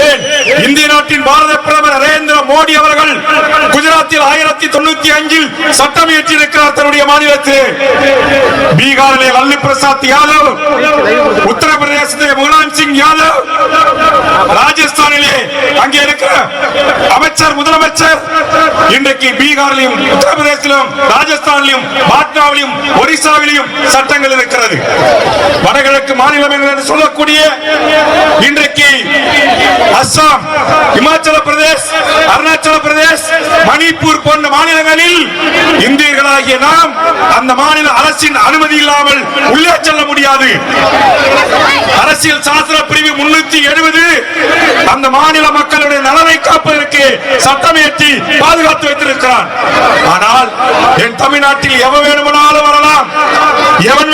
ஏன் இந்திய நாட்டின் பாரத பிரதமர் நரேந்திர மோடி அவர்கள் குஜராத்தில் ஆயிரத்தி தொண்ணூத்தி அஞ்சில் சட்டம் இயற்றியிருக்கிறார் தன்னுடைய மாநிலத்தில்? பீகாரிலே லல்லு பிரசாத் யாதவ் உத்தரப்பிரதேசத்திலே முலாயம் சிங் யாதவ் ராஜஸ்தானிலே அங்கே இருக்கிற அமைச்சர் முதலமைச்சர் இன்றைக்கு பீகாரிலும் உத்தரப்பிரதேசிலும் ராஜஸ்தானிலும் பாட்னாவிலும் ஒரிசாவிலும் சட்டங்கள் இருக்கிறது. வடகிழக்கு மாநிலம் என்று சொல்லக்கூடிய இன்றைக்கு அஸ்ஸாம் இமாச்சல பிரதேஷ் அருணாச்சல பிரதேஷ் மணிப்பூர் போன்ற மாநிலங்களில் இந்தியர்களாகிய நாம் அந்த மாநில அரசின் அனுமதி இல்லாமல் உள்ளே செல்ல முடியாது. அரசியல் சாஸ்திர பிரிவு முன்னூத்தி எழுபது அந்த மாநில மக்களுடைய நலனை காப்பதற்கு சட்டம் ஏற்றி பாதுகாத்து வைத்திருக்கிறான். ஆனால் என் தமிழ்நாட்டில் எவன் வேணுமானாலும் வரலாம். எவன்